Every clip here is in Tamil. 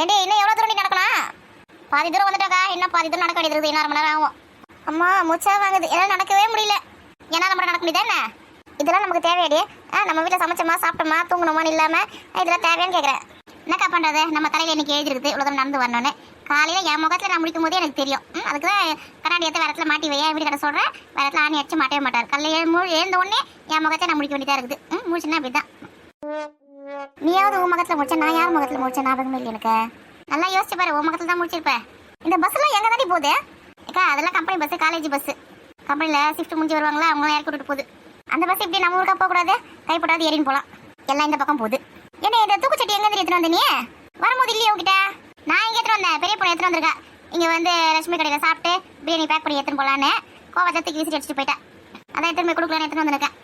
ஏண்டி இன்னும் எவ்வளோ தூரம் நடக்கலாம் பாதி தூரம் வந்துட்டாக்கா இன்னும் பாதி தூரம் நடக்க வேண்டியது இன்னும் அரை மணி நேரம் ஆகும். அம்மா மூச்சா வாங்குது. எல்லாம் நடக்கவே முடியல. ஏன்னா நம்ம நடக்க முடியுது என்ன? இதெல்லாம் நமக்கு தேவையாடி. ஆ நம்ம வீட்டில் சமைச்சோமா சாப்பிட்டோமா தூங்கணுமான்னு இல்லாமல் இதெல்லாம் தேவையான்னு கேட்குறேன் என்னக்கா பண்ணுறது நம்ம தலையில் இன்னைக்கு எழுதிருக்குது. இவ்வளோ தூரம் நடந்து வரணும்னு. காலையில் என் முகத்தில் நான் முடிக்கும் போதே எனக்கு தெரியும். அதுக்கு தான் கண்ணாடி எடுத்து வரத்தில் மாட்டி வையா இப்படி கடை சொல்கிறேன் வரத்தில் ஆணி அடிச்சு மாட்டவே மாட்டார். கல்லையே மூ எழுந்த உடனே என் முகத்தை நான் முடிக்க வேண்டியதாக இருக்குது. ம் முடிச்சுன்னா அப்படி தான் நீயாவது உன் முகத்தில் முடிச்ச நான் யார் முகத்தில் முடிச்ச ஞாபகமே இல்லை எனக்கு. நல்லா யோசிச்சு பாரு உன் முகத்தில் தான் முடிச்சிருப்பேன் இந்த பஸ்ஸெல்லாம் எங்கே தாண்டி போகுது? அக்கா அதெல்லாம் கம்பெனி பஸ் காலேஜ் பஸ் கம்பெனியில் ஷிஃப்ட் முடிஞ்சு வருவாங்களா? அவங்களாம் இறக்கி விட்டுட்டு போகுது. அந்த பஸ் இப்படி நம்ம ஊருக்கா போகக்கூடாது? கைப்படாது ஏறின்னு போகலாம் எல்லாம் இந்த பக்கம் போகுது. என்ன இந்த தூக்குச்சட்டி எங்க இருந்து வந்த நீ? வரும்போது இல்லையே உங்ககிட்ட நான் இங்கே எடுத்துகிட்டு வந்தேன்? பெரிய பொண்ணு எடுத்துகிட்டு வந்திருக்கா. இங்க வந்து லட்சுமி கடையில் சாப்பிட்டு பிரியாணி பேக் பண்ணி எடுத்துன்னு போலான்னு கோவத்தை தூக்கி விசிறி அடிச்சுட்டு போயிட்டேன் அதான் எடுத்துன்னு போய் கொடுக்கலான்னு எடுத்துட்டு வந்திருக்கேன்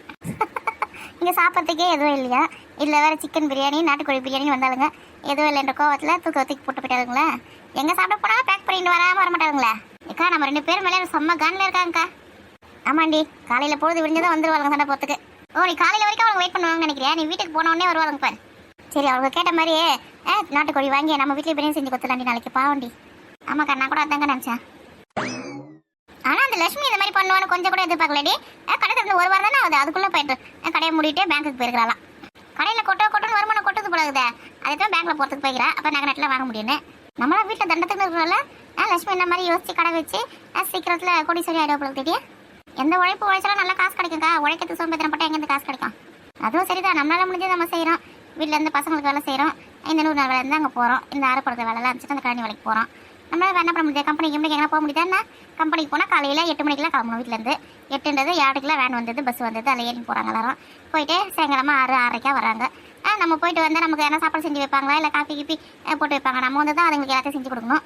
இங்கே சாப்பிட்றதுக்கே எதுவும் இல்லையா? இல்லை வேறு சிக்கன் பிரியாணி நாட்டுக்கோழி பிரியாணி வந்தாலுங்க எதுவும் இல்லைன்ற கோவத்தில் தூக்க தூக்கி போட்டு போயிட்டாருங்களா எங்கே சாப்பிட போனா பேக் பண்ணிட்டு வராமல் வர மாட்டாருங்களா அக்கா நம்ம ரெண்டு பேரும் மேலே செம்ம கான்ல இருக்காங்கக்கா. ஆமாண்டி காலையில் பொழுது விடிஞ்சதான் வந்துருவாங்க சண்டை போகிறதுக்கு ஓ நீ காலையில் வரைக்கும் அவங்க வெயிட் பண்ணுவாங்கன்னு நினைக்கிறியா? நீ வீட்டுக்கு போன வருவாங்க பாரு. சரி அவங்க கேட்ட மாதிரி ஆ, நாட்டுக்கோழி வாங்கி நம்ம வீட்டில் பிரியாணி செஞ்சு கொடுத்துலாண்டி நாளைக்கு பாவண்டி ஆமாக்கா நான் கூட அதாங்க நினச்சேன். ஆனா அந்த லட்சுமி இந்த மாதிரி பண்ணுவான்னு கொஞ்சம் கூட எதிர்பார்க்கலடி. கடை திறந்து ஒரு வாரம் தானே ஆகுது அதுக்குள்ள போயிட்டு. கடையை மூடிட்டு பேங்க்குக்கு போயிருக்கலாம் கடையில கொட்ட கொட்டோன்னு வருமானம் கொட்டது போலகுதே அதை தான் பேங்க்ல போறதுக்கு போய்க்கிறா? அப்ப நகை நட்டில் வாங்க முடியும்னு. நம்மளாம் வீட்டில் தண்டத்துக்கு இருக்கிறனால லட்சுமி இந்த மாதிரி யோசிச்சு கடை வச்சு சீக்கிரத்துல கொடி சரி ஆயிடும் போல தெரியும் எந்த உழைப்பு உழைச்சாலும் நல்லா காசு கிடைக்கும்க்கா. உழைக்கிறது சோம்பேத்திரம் பட்டா எங்கேருந்து காசு கிடைக்கும்? அதுவும் சரிதான். நம்மளால முடிஞ்சது நம்ம செய்கிறோம் வீட்டில் இருந்து பசங்களுக்கு வேலை செய்கிறோம் இந்த நூறு நாள் வேலை இருந்து அங்கே போகிறோம் இந்த அரை படுத்த வேலைலாம் இருந்துச்சு அந்த கழனி வேலைக்கு போகிறோம் நம்மளால் என்ன பண்ண முடியாது. கம்பெனிக்கு எப்படி எங்கே போக முடியுதாண்ணா கம்பெனிக்கு போனால் காலையில் எட்டு மணிக்கெல்லாம் கிளம்பணும் வீட்டிலேருந்து எட்டுன்றது ஏழுக்குலாம் வேன் வந்தது பஸ் வந்தது அதில் ஏறி போகிறாங்க எல்லாரும். போயிட்டு சாயங்காலமாக ஆறு ஆறரைக்கா வராங்க. நம்ம போயிட்டு வந்து நமக்கு என்ன சாப்பாடு செஞ்சு வைப்பாங்களா? இல்லை காஃபி கிப்பி போட்டு வைப்பாங்க. நம்ம வந்து தான் அதுங்களுக்கு எல்லாத்தையும் செஞ்சு கொடுக்கணும்.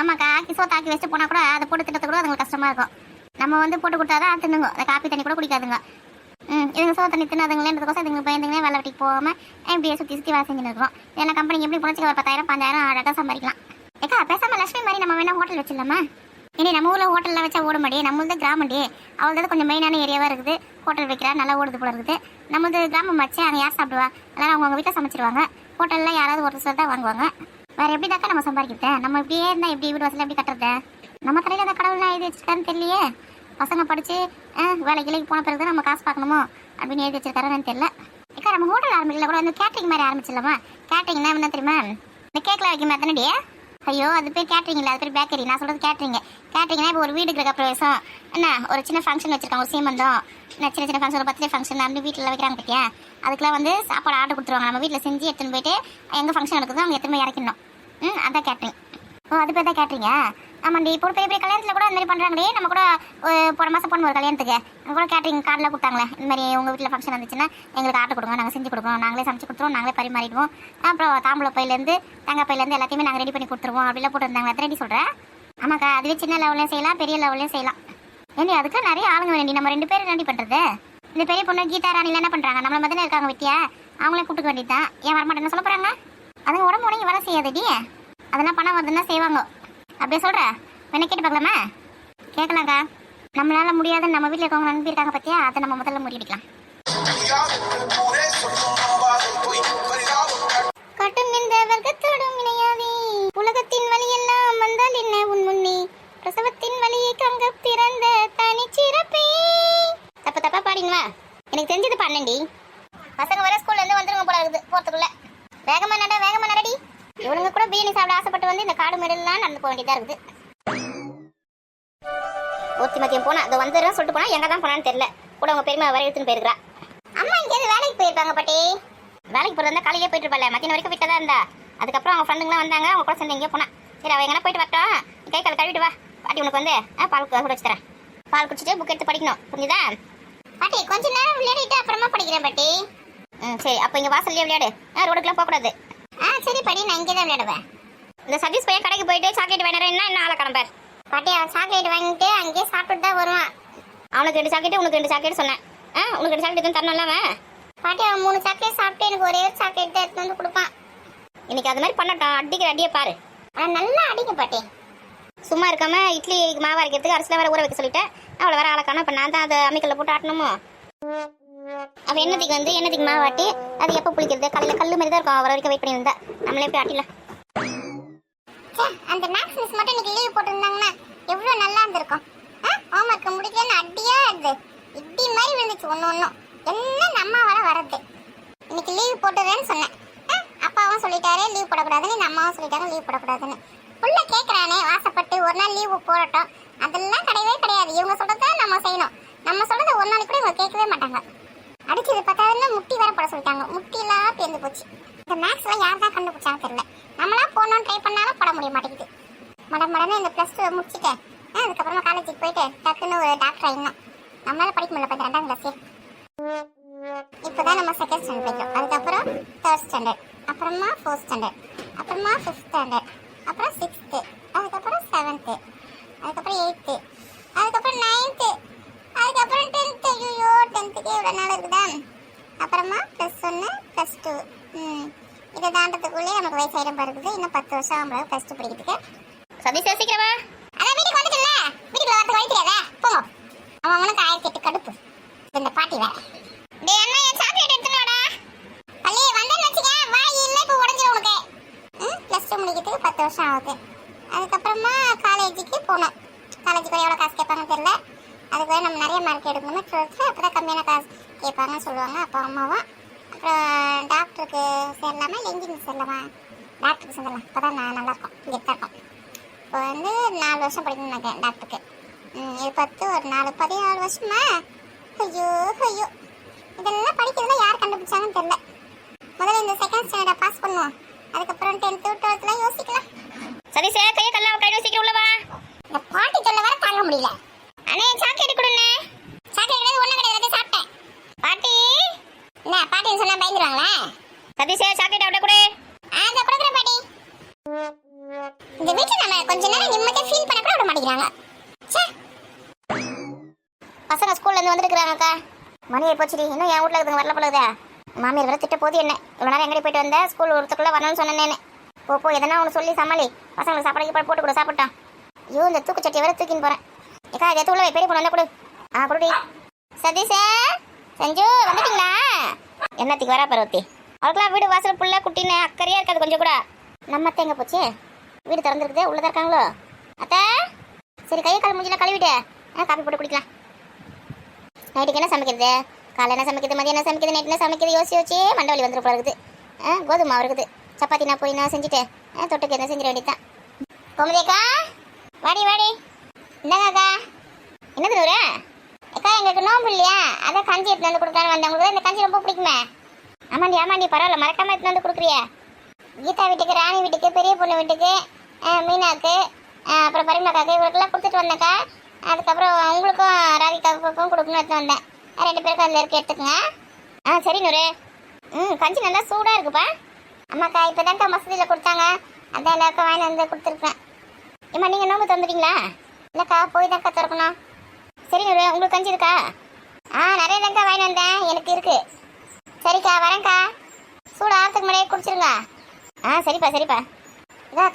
ஆமாக்கா ஆக்கி சோத்து ஆக்கி வச்சுட்டு போனால் கூட அதை போட்டு திட்டத்தை கூட அதுங்களுக்கு கஷ்டமாக இருக்கும். நம்ம வந்து போட்டு கொடுத்தாதான் தான் தின்னுங்க. அந்த காப்பி தண்ணி கூட குடிக்காதுங்க. ம் இதுங்க சோ தண்ணி தின்னாதுங்களேன்றதுக்கோசம் இதுங்க பயந்துங்களே வேலை வெட்டிக்கு போகாமல் இப்படியே சுற்றி சுற்றி வேலை செஞ்சுன்னு இருக்கிறோம். ஏன்னா கம்பெனிக்கு எப்படி போனச்சு ஒரு பத்தாயிரம் பஞ்சாயிரம் அழகாக சம்பாதிக்கலாம். ஏக்கா பேசாம லட்சுமி மாதிரி நம்ம வேணா ஹோட்டல் வச்சிடலாமா? இனி நம்ம ஊரில் ஹோட்டலில் வச்சா ஓட மாட்டே நம்மளது கிராமண்டி அவளது கொஞ்சம் மெயினான ஏரியாவாக இருக்குது. ஹோட்டல் வைக்கிறா நல்லா ஓடுது போல இருக்குது. நம்மளது கிராமம் வச்சு அங்கே யார் சாப்பிடுவா? எல்லாரும் அவங்க வீட்டில் சமைச்சிருவாங்க. ஹோட்டலில் யாராவது ஒரு சிலர் தான் வாங்குவாங்க. வேற எப்படி தாக்கா நம்ம சம்பாதிக்கிறது? நம்ம இப்படியே இருந்தால் எப்படி வீடு வசதி எப்படி கட்டுறது? நம்ம கடையில் அந்த கடவுள்லாம் எழுதி வச்சிருக்காருன்னு தெரியலையே. பசங்க படிச்சு அஹ், வேலைக்கு வேலைக்கு போன பிறகு தான் நம்ம காசு பார்க்கணுமோ? அப்படின்னு எழுதி வச்சிருக்காருன்னு தெரியல. இக்கா நம்ம ஹோட்டல் ஆரம்பிக்கல கூட வந்து கேட்டரிங் மாதிரி ஆரம்பிச்சிடலாமா? கேட்டரிங்னா என்ன தெரியுமா? இந்த கேக்கில் வைக்க மாதிரி தானே ஐயோ அது பேர் கேட்ரிங் இல்லை அது பேர் பேக்கரி நான் சொல்கிறது கேட்டரிங் கேட்ரிங்னா இப்போ ஒரு வீடு இருக்க பிரவேசம் என்ன ஒரு சின்ன ஃபங்க்ஷன் வச்சிருக்காங்க ஒரு சீமந்தம். என்ன சின்ன சின்ன ஃபங்க்ஷன் ஒரு பர்த்டே ஃபங்க்ஷன் அப்படி வீட்டில் வைக்கிறாங்க பார்த்தியா அதுக்கெல்லாம் வந்து சாப்பாடு ஆர்டர் கொடுத்துருவாங்க. நம்ம வீட்டில் செஞ்சு எடுத்துன்னு போயிட்டு எங்கே ஃபங்க்ஷன் நடக்குதோ அவங்க எத்தனை இறக்கிடணும். இறக்கணும் ம் அதான் கேட்ரிங் ஓ அது பேர் தான் கேட்டரிங்க ஆமாண்டி இப்போ பெரிய பெரிய கல்யாணத்தில் கூட அந்த மாதிரி பண்ணுறாங்களே நம்ம கூட ஒரு போன மாதம் போன ஒரு கல்யாணத்துக்கு. அங்கே கூட கேட்டரிங் கார்டில் கொடுத்தாங்களே. இந்த மாதிரி உங்கள் வீட்டில் ஃபங்க்ஷன் வந்துச்சுன்னா எங்களுக்கு ஆர்டர் கொடுங்க நாங்கள் செஞ்சு கொடுக்குறோம். நாங்களே சமைச்சு கொடுத்துருவோம் நாங்களே பரிமாறிடுவோம். அப்புறம் தாம்பூல பையிலேருந்து தேங்காய் பையிலேருந்து எல்லாத்தையுமே நாங்கள் ரெடி பண்ணி கொடுத்துருவோம். அப்படிலாம் போட்டுருந்தாங்க எத்தனை ரெடி சொல்கிறேன் ஆமாக்கா அதுவே சின்ன லெவல்லையும் செய்யலாம் பெரிய லெவல்லையும் செய்யலாம். ஏண்டி அதுக்கு நிறைய ஆளுங்க வேண்டி நம்ம ரெண்டு பேரும் ரெடி பண்ணுறது இந்த பெரிய பொண்ணு கீதா ராணில என்ன பண்ணுறாங்க நம்மள மாதிரி இருக்காங்க வித்தியா அவங்களே கூப்பிட்டுக்க வேண்டியது தான் ஏன் வரமாட்டேன்னு சொல்ல போகிறாங்க அதுங்க உடம்பு உடனே வேலை செய்யாதடி. அதெல்லாம் பணம் வருதுன்னா செய்வாங்க. அப்படியே சொல்ற? வேணா கேட்டு பார்க்கலாமா? கேட்கலாம்க்கா. நம்மளால முடியாதுன்னு நம்ம வீட்டில் இருக்கவங்க அனுப்பியிருக்காங்க பத்தியா? அதை நம்ம முதல்ல முடிவெடுக்கலாம் ஒத்தி மதியம் போனா அதை வந்துடுறேன் சொல்லிட்டு போனா எங்க தான் போனான்னு தெரியல. கூட உங்க பெரியமா வர எடுத்துன்னு போயிருக்கா. அம்மா இங்கேருந்து வேலைக்கு போயிருக்காங்க பாட்டி. வேலைக்கு போறதா காலையிலே போயிட்டு இருப்பாள் மத்தியம் வரைக்கும் வீட்டில் தான் இருந்தா. அதுக்கப்புறம் அவங்க ஃப்ரெண்டுங்களாம் வந்தாங்க அவங்க கூட சேர்ந்து எங்கேயோ போனா. சரி அவ எங்கன்னா போயிட்டு வரட்டும். கை கால் கழுவிட்டு வா. பாட்டி உனக்கு வந்து பால் கூட வச்சு தரேன் பால் குடிச்சிட்டு புக் எடுத்து படிக்கணும். புரிஞ்சுதா? பாட்டி கொஞ்ச நேரம் விளையாடிட்டு அப்புறமா படிக்கிறேன் பாட்டி. ம் சரி அப்போ இங்கே வாசல்லே விளையாடு. ஆ ரோடுக்குலாம் போகக்கூடாது. ஆ சரி பாட்டி நான் இங்கே தான் விளையாடுவேன். இந்த சதீஷ் பையன் கடைக்கு போயிட்டு சாக்லேட் வேணுறேன் என்ன ஆளை கிளம்பார் பாட்டி அவன் சாக்லேட் வாங்கிட்டு அங்கேயே சாப்பிட்டு தான் வருவான். அவனுக்கு ரெண்டு சாக்லேட் உனக்கு ரெண்டு சாக்லேட் சொன்னேன். ஆ உனக்கு ரெண்டு சாக்லேட் எதுவும் தரணும்ல அவன்? பாட்டி அவன் மூணு சாக்லேட் சாப்பிட்டு எனக்கு ஒரே ஒரு சாக்லேட் தான் எடுத்து வந்து கொடுப்பான். இன்னைக்கு அது மாதிரி பண்ணட்டும் அடிக்கிற அடியை பாரு. ஆனால் நல்லா அடிக்க பாட்டி. சும்மா இருக்காம இட்லி மாவு அரைக்கிறதுக்கு அரிசியில் வேற ஊற வைக்க சொல்லிட்டேன். அவளை வேற ஆளக்கான இப்போ நான் தான் அதை அம்மிக்கல்ல போட்டு ஆட்டணுமோ? அவ என்னத்துக்கு வந்து என்னத்துக்கு மாவு ஆட்டி அது எப்போ புளிக்கிறது? காலையில் கல் மாதிரி தான் இருக்கும் வர வரைக்கும் வெயிட் பண்ணி இருந்தா நம்மளே போய் ஆட்டிடலாம். அந்த மேக்ஸ் மிஸ் மட்டும் இன்னைக்கு போட்டிருந்தாங்கன்னா எவ்வளோ நல்லா இருந்திருக்கும். ஹோம்ஒர்க் முடிக்கலன்னு அடியா இது இப்படி மாதிரி விழுந்துச்சு ஒன்று ஒன்றும் எல்லாம் நம்ம வர வரது இன்னைக்கு லீவ் போட்டுறேன்னு சொன்னேன். ஆ, அப்பாவும் சொல்லிட்டாரு லீவ் போடக்கூடாதுன்னு இந்த அம்மாவும் சொல்லிட்டாரு லீவ் போடக்கூடாதுன்னு. புள்ள கேட்குறானே ஆசைப்பட்டு ஒரு நாள் லீவு போடட்டும். அதெல்லாம் கிடையவே கிடையாது. இவங்க சொல்கிறது நம்ம செய்யணும். நம்ம சொல்கிறது ஒரு நாளைக்கு கூட இவங்க கேட்கவே மாட்டாங்க. அடிச்சது பார்த்தாதுன்னு முட்டி வேற போட சொல்லிட்டாங்க. முட்டிலாம் பேர்ந்து போச்சு. இந்த மேக்ஸ்லாம் யார் தான் கண்டுபிடிச்சாங்க தெரியல. நம்மளா போகணும்னு ட்ரை பண்ணாலும் போட முடிய மாட்டேங்குது. மட மடன்னு இந்த ப்ளஸ் டூ முடிச்சுட்டேன் ஆ, அதுக்கப்புறமா காலேஜுக்கு போயிட்டு டக்குன்னு ஒரு டாக்டர் ஆயிடணும் நம்மளால படிக்க முடியல பார்த்து ரெண்டாம் கிளாஸே இப்போதான் நம்ம செகண்ட் ஸ்டாண்டர்ட் படிக்கிறோம். அதுக்கப்புறம் தேர்ட் ஸ்டாண்டர்ட் அப்புறமா ஃபோர்த் ஸ்டாண்டர்ட் அப்புறமா ஃபிஃப்த் ஸ்டாண்டர்ட் அப்புறம் சிக்ஸ்த்து அதுக்கப்புறம் செவன்த்து அதுக்கப்புறம் எயித்து அதுக்கப்புறம் நைன்த்து அதுக்கப்புறம் டென்த்து ஐயோ டென்த்துக்கே இவ்வளோ நாள் இருக்குதா? அப்புறமா ப்ளஸ் ஒன்று ப்ளஸ் டூ இதை தாண்டதுக்குள்ளேயே நமக்கு வயசாயிரம் பிறகுது இன்னும் பத்து வருஷம் நம்மளால ப்ளஸ் டூ படிக்கிறதுக்கு சதீஷ் யோசிக்கிறவா அதான் வீட்டுக்கு வந்துட்டுல வீட்டுக்குள்ள வரது வழி தெரியாதா? போங்க அவன் அவனுக்கு ஆயிரத்தி எட்டு கடுப்பு. இந்த பாட்டி வேற. டேய் அண்ணா என் சாக்லேட் எடுத்துட்டு வாடா. பள்ளி வந்தேன்னு வச்சுக்க. வாய் இல்லை இப்போ உடஞ்சிரும் உனக்கு. ம் ப்ளஸ் டூ முடிக்கிறதுக்கு பத்து வருஷம் ஆகுது. அதுக்கப்புறமா காலேஜுக்கு போகணும் காலேஜுக்கு எவ்வளோ காசு கேட்பாங்கன்னு தெரியல. அதுக்கு வேற நம்ம நிறைய மார்க் எடுக்கணும் டுவெல்த்தில் அப்போ தான் கம்மியான காசு கேட்பாங்கன்னு சொல்லுவாங்க. அப்பா அம்மாவும். அப்புறம் டாக்டருக்கு சேரலாமா இல்லை இன்ஜினியர் சேரலாமா? டாக்டருக்கு சேரலாம். அப்போ தான் நான் நல்லாயிருக்கும் கெத்தாக இருக்கும். இப்போ வந்து நாலு வருஷம் படிக்கணும்னு நினைக்கிறேன் டாக்டருக்கு. இது பத்து ஒரு நாலு பதினாலு வருஷமா? ஐயோ ஐயோ. இதெல்லாம் படிக்கிறதுல யார் கண்டுபிடிச்சாங்கன்னு தெரியல. முதல்ல இந்த செகண்ட் ஸ்டாண்டர்டை பாஸ் பண்ணுவோம். அதுக்கப்புறம் டென்த்து டுவெல்த்லாம் யோசிக்கலாம். சரி சார் கையை கல்லாம் கையில் சீக்கிரம் உள்ளவா இந்த பாட்டி சொல்ல வர தாங்க முடியல. அண்ணே சாக்லேட் கொடுண்ணே. சாக்லேட் கிடையாது ஒன்றும் கிடையாது சாப்பிட்டேன். பாட்டி. என்ன பாட்டின்னு சொன்னா பயந்துருவாங்களா? சதீஷே சாக்லேட் அவட கொடு. கொஞ்ச நேரம் நிம்மதியாக ஃபீல் பண்ண கூட விட மாட்டேங்கிறாங்க. ச்சே. பசங்க ஸ்கூல்ல இருந்து வந்துருக்காங்கக்கா மணி போச்சுடி. இன்னும் என் வீட்ல இருக்குதுங்க வரல போலதே மாமியார் வர திட்ட போது என்ன. இவ்வளோ நேரம் எங்கடி போயிட்டு வந்தேன் ஸ்கூல் ஒருத்தக்குள்ள வரணும்னு சொன்னேன் போ போ எதனா ஒன்று சொல்லி சமாளி. பசங்களுக்கு சாப்பாடு கீப்பாடு போட்டு கூட சாப்பிட்டான். ஐயோ இந்த தூக்குச்சட்டியை வேற தூக்கின்னு போறேன். ஏக்கா இதை உள்ள பெரிய பொண்ணு வந்தால் கொடு. ஆ கொடுடி. சதீஷே செஞ்சு வந்துட்டீங்களா? என்னத்துக்கு வரா பருவத்தி அவளுக்குலாம் வீடு வாசல் புள்ள குட்டின்னு அக்கறையா இருக்காது கொஞ்சம் கூட. நம்ம தேங்க போச்சு? வீடு திறந்துருக்குது உள்ளதா இருக்காங்களோ? அத்தை சரி கையை கால் முடிஞ்சல கழுவிட்டு ஆ காப்பி போட்டு குடிக்கலாம். நைட்டுக்கு என்ன சமைக்கிறது? காலை என்ன சமைக்கிறது? மதியம் என்ன சமைக்கிறது? நைட் என்ன சமைக்கிறது? யோசிச்சு யோசிச்சு மண்டவலி வந்துட்டு போல இருக்குது. ஆ கோதுமை மாவு இருக்குது. சப்பாத்தி நான் போய் நான் செஞ்சுட்டு ஆ தொட்டுக்கு என்ன செஞ்சிட வேண்டியதான் கோமதியக்கா வாடி வாடி. இந்தாங்கக்கா என்னது நூறு? அக்கா எங்களுக்கு நோம்பு இல்லையா? அதான் கஞ்சி எடுத்து வந்து கொடுக்கலான்னு வந்தேன். உங்களுக்கு இந்த கஞ்சி ரொம்ப பிடிக்குமே? ஆமாண்டி ஆமாண்டி பரவாயில்ல. மறக்காம எடுத்து வந்து கொடுக்குறியே. கீதா வீட்டுக்கு ராணி வீட்டுக்கு பெரிய பொண்ணு வீட்டுக்கு மீனாக்கு. அப்புறம் பரிமளாக்காக்கு. இவருக்கெல்லாம் கொடுத்துட்டு வந்தேக்கா அதுக்கப்புறம் உங்களுக்கும் ராதிகாவுக்கும் கொடுக்கணும்னு எடுத்து வந்தேன். ரெண்டு பேருக்கும் அதில் இருக்க எடுத்துக்கங்க. ஆ சரி நூறு. ம் கஞ்சி நல்லா சூடாக இருக்குப்பா. அம்மாக்கா இப்போ தான்க்கா மசதியில் கொடுத்தாங்க. அதான் எல்லாருக்கும் வாங்கி வந்து கொடுத்துருக்கேன் ஏம்மா நீங்கள் நோம்பு தந்துட்டீங்களா இல்லைக்கா போய் தான்க்கா திறக்கணும். சரி நூறு. உங்களுக்கு கஞ்சி இருக்கா? ஆ நிறைய தான்க்கா வாங்கி வந்தேன். எனக்கு இருக்கு. சரிக்கா வரேன்க்கா. சூடு ஆறதுக்கு முன்னாடியே குடிச்சிருங்க. ஆ சரிப்பா சரிப்பா.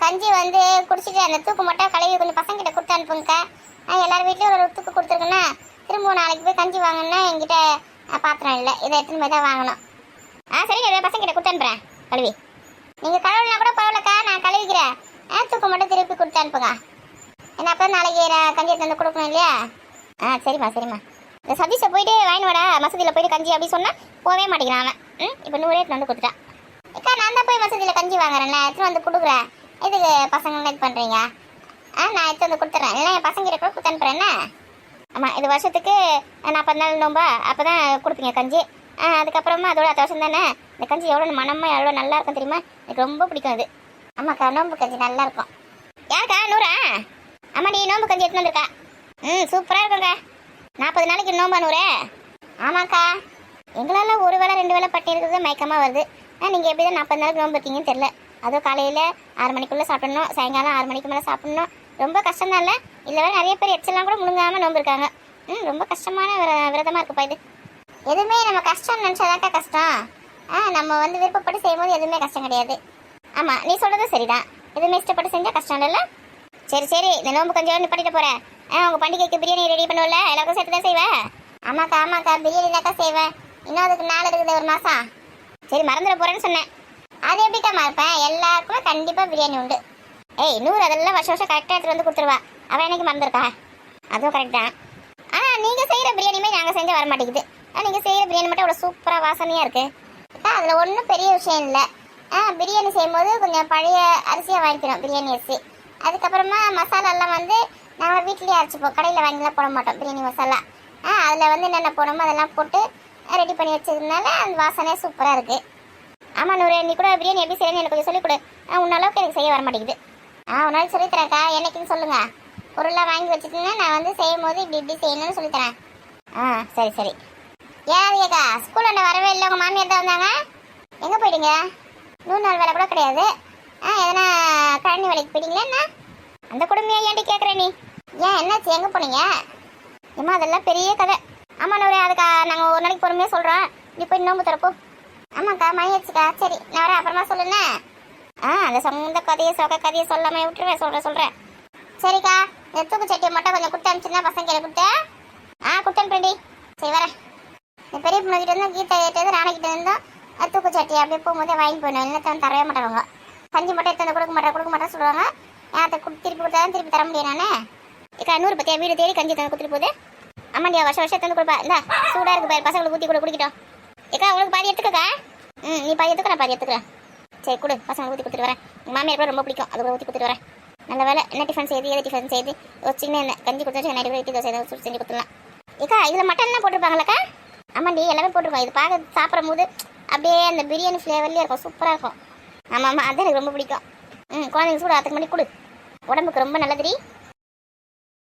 கஞ்சி வந்து குடிச்சிட்டு அந்த தூக்கு மட்டும் கழுவி கொஞ்சம் பசங்கிட்ட கொடுத்து அனுப்புங்கக்கா. நான் எல்லார் வீட்லேயும் ஒரு தூக்கு கொடுத்துருக்கேன்னா திரும்ப நாளைக்கு போய் கஞ்சி வாங்கணும்னா என்கிட்ட பாத்திரம் இல்லை. இதை எடுத்துன்னு போய் தான் வாங்கணும். ஆ சரி பசங்கிட்ட கொடுத்து அனுப்புறேன். கழுவி. நீங்கள் கழுவுனா கூட பரவாயில்லக்கா நான் கழுவிக்கிறேன். ஆ தூக்கு மட்டும் திருப்பி கொடுத்து அனுப்புங்க. ஏன்னா அப்போ நாளைக்கு நான் கஞ்சி எடுத்து வந்து கொடுக்கணும் இல்லையா? ஆ சரிம்மா சரிம்மா. இந்த சதீஷை போயிட்டு வாங்கினோட வாடா போயிட்டு கஞ்சி அப்படி சொன்னால் போகவே மாட்டேங்கிறான் அவன். ம் இப்போ நூறு எடுத்து வந்து கொடுத்துட்டான். அக்கா நான் தான் போய் மசதியில் கஞ்சி வாங்குறேன்ல எடுத்துகிட்டு வந்து கொடுக்குறேன். எதுக்கு பசங்க இது பண்ணுறீங்க ஆ நான் எடுத்து வந்து கொடுத்துட்றேன் இல்லை என் பசங்க கூட கொடுத்து அனுப்புகிறேன்னா ஆமாம் இது வருஷத்துக்கு நாற்பது நாள் நோம்பா? அப்போ தான் கொடுப்பீங்க கஞ்சி. ஆ அதுக்கப்புறமா அதோட அடுத்த வருஷம் தானே? இந்த கஞ்சி எவ்வளோ மனமாக எவ்வளோ நல்லா இருக்கும் தெரியுமா? எனக்கு ரொம்ப பிடிக்கும் அது. ஆமாக்கா நோம்பு கஞ்சி நல்லா இருக்கும். யாருக்கா நூறா? ஆமாடி நோம்பு கஞ்சி எடுத்துன்னு வந்திருக்கா? ம் சூப்பராக இருக்குங்க. நாற்பது நாளைக்கு நோம்பா நூறு? ஆமாக்கா. எங்களால் ஒரு வேளை ரெண்டு வேளை பட்டி இருக்கிறது மயக்கமாக வருது. ஆனால் நீங்கள் எப்படி தான் நாற்பது நாளைக்கு நோம்பு இருக்கீங்கன்னு தெரில அதுவும் காலையில் ஆறு மணிக்குள்ளே சாப்பிடணும் சாயங்காலம் ஆறு மணிக்கு மேலே சாப்பிடணும். ரொம்ப கஷ்டம் தான் இல்லை. இல்லை வேறு நிறைய பேர் எச்சலாம் கூட முழுங்காமல் நோம்பு இருக்காங்க ம் ரொம்ப கஷ்டமான விர விரதமாக இருக்குப்பா இது எதுவுமே நம்ம கஷ்டம்னு நினச்சாதாக்கா கஷ்டம். ஆ நம்ம வந்து விருப்பப்பட்டு செய்யும்போது எதுவுமே கஷ்டம் கிடையாது. ஆமாம் நீ சொல்கிறது சரிதான். எதுவுமே இஷ்டப்பட்டு செஞ்சால் கஷ்டம் இல்லை. சரி சரி இந்த நோம்பு கொஞ்சம் பண்ணிட்டு போகிறேன் ஆ உங்கள் பண்டிகைக்கு பிரியாணி ரெடி பண்ணுவல எல்லாருக்கும் சேர்த்து தான் செய்வேன். ஆமாக்கா ஆமாக்கா பிரியாணி தான்க்கா செய்வேன். இன்னும் அதுக்கு நாள் இருக்குது ஒரு மாதம் சரி மறந்துட போகிறேன்னு சொன்னேன். அது எப்படிக்கா மறப்பேன் எல்லாருக்குமே கண்டிப்பாக பிரியாணி உண்டு. ஏய் நூறு அதெல்லாம் வருஷம் வருஷம் கரெக்டாக எடுத்துகிட்டு வந்து கொடுத்துருவா. அவன் எனக்கு மறந்துருக்கா? அதுவும் கரெக்ட் தான். ஆனால் நீங்கள் செய்கிற பிரியாணியுமே நாங்கள் செஞ்சு வர மாட்டேங்குது ஆனால் நீங்கள் செய்கிற பிரியாணி மட்டும் அவ்வளோ சூப்பராக வாசனையாக இருக்குது அதில் ஒன்றும் பெரிய விஷயம் இல்லை. ஆ பிரியாணி செய்யும்போது கொஞ்சம் பழைய அரிசியாக வாங்கிக்கிறோம் பிரியாணி அரிசி. அதுக்கப்புறமா மசாலாலாம் வந்து நாங்கள் வீட்லேயே அரைச்சிப்போம் கடையில் வாங்கிலாம் போட மாட்டோம் பிரியாணி மசாலா. ஆ அதில் வந்து என்னென்ன போடணுமோ அதெல்லாம் போட்டு ரெடி பண்ணி வச்சதுனால அந்த வாசனை சூப்பராக இருக்குது ஆமாம் நூறு நீ கூட பிரியாணி எப்படி செய்யணும் எனக்கு கொஞ்சம் சொல்லிக் கொடு. ஆ உன்ன அளவுக்கு எனக்கு செய்ய வர மாட்டேங்குது. ஆ ஒரு நாள் சொல்லித்தரேன்க்கா என்னைக்குன்னு சொல்லுங்க. பொருளாக வாங்கி வச்சுட்டுன்னா நான் வந்து செய்யும் போது இப்படி இப்படி செய்யணும்னு சொல்லித்தரேன் ஆ சரி சரி. ஏன் ஏக்கா ஸ்கூல் அண்ட வரவே இல்லை. உங்கள் மாமியார் தான் வந்தாங்க. எங்கே போயிட்டீங்க? நூறு நாள் வேலை கூட கிடையாது. ஆ எதனா கழனி வேலைக்கு போயிட்டீங்களா என்ன? அந்த குடும்பம் ஏன்டி கேட்குற நீ? ஏன் என்னாச்சு? எங்கே போனீங்க? ஏமா அதெல்லாம் பெரிய கதை. ஆமாம் நூறு அதுக்கா நாங்கள் ஒரு நாளைக்கு பொறுமையாக சொல்கிறோம் நீ போய் நோம்பு தரப்போ ஆமாக்கா மணி சரி நான் வரேன். அப்புறமா சொல்லுண்ணே. ஆ அந்த சொந்த கதையை சொக கதையை சொல்லாம விட்டுருவேன். சொல்கிறேன் சொல்கிறேன் சரிக்கா இந்த தூக்கு சட்டியை மட்டும் கொஞ்சம் கொடுத்து அனுப்பிச்சிருந்தா பசங்க கையில் கொடுத்தேன் ஆ கொடுத்து அனுப்புறேன்டி. சரி வரேன். இந்த பெரிய பொண்ணு கிட்ட இருந்தும் கீதா கிட்ட இருந்தோம் ராணா கிட்ட அது தூக்கு சட்டி அப்படியே போகும்போதே வாங்கி போயிடும் இல்லை தரவே மாட்டாங்க. கஞ்சி மட்டும் எடுத்து கொடுக்க மாட்டேன் கொடுக்க மாட்டேன் சொல்லுவாங்க. ஏன் அதை திருப்பி கொடுத்தா தான் திருப்பி தர முடியும் நானே. இக்கா நூறு பத்தியா? வீடு தேடி கஞ்சி தந்து கொடுத்துட்டு போகுது. ஆமாண்டியா வருஷம் வருஷம் தந்து கொடுப்பா. இந்த சூடாக இருக்கு பாரு பசங்களுக்கு ஊற்றி கூட குடிக்கிட்டோம். ஏக்கா உங்களுக்கு பாதி எடுத்துக்கக்கா? ம் நீ பாதி எடுத்துக்கிறேன் பாதி எடுத்துக்கிறேன். சரி கொடு. பசங்க ஊற்றி கொடுத்துட்டு வரேன். எங்கள் மாமியார் கூட ரொம்ப பிடிக்கும். அது கூட ஊற்றி கொடுத்துட்டு வரேன். நல்ல வேலை என்ன டிஃபன் செய்து எது டிஃபன் செய்து ஒரு சின்ன என்ன கஞ்சி கொடுத்துட்டு நைட்டு கூட இட்லி தோசை ஏதாவது செஞ்சு கொடுத்துடலாம். ஏக்கா இதில் மட்டன்லாம் போட்டிருப்பாங்களேக்கா ஆமாண்டி எல்லாமே போட்டிருக்கோம். இது பார்க்க சாப்பிடும் போது அப்படியே அந்த பிரியாணி ஃப்ளேவர்லேயே இருக்கும். சூப்பராக இருக்கும். ஆமாம் ஆமாம் அது எனக்கு ரொம்ப பிடிக்கும். ம் குழந்தைங்க சூடு அத்தனை முன்னாடி கொடு. உடம்புக்கு ரொம்ப நல்லதுடி.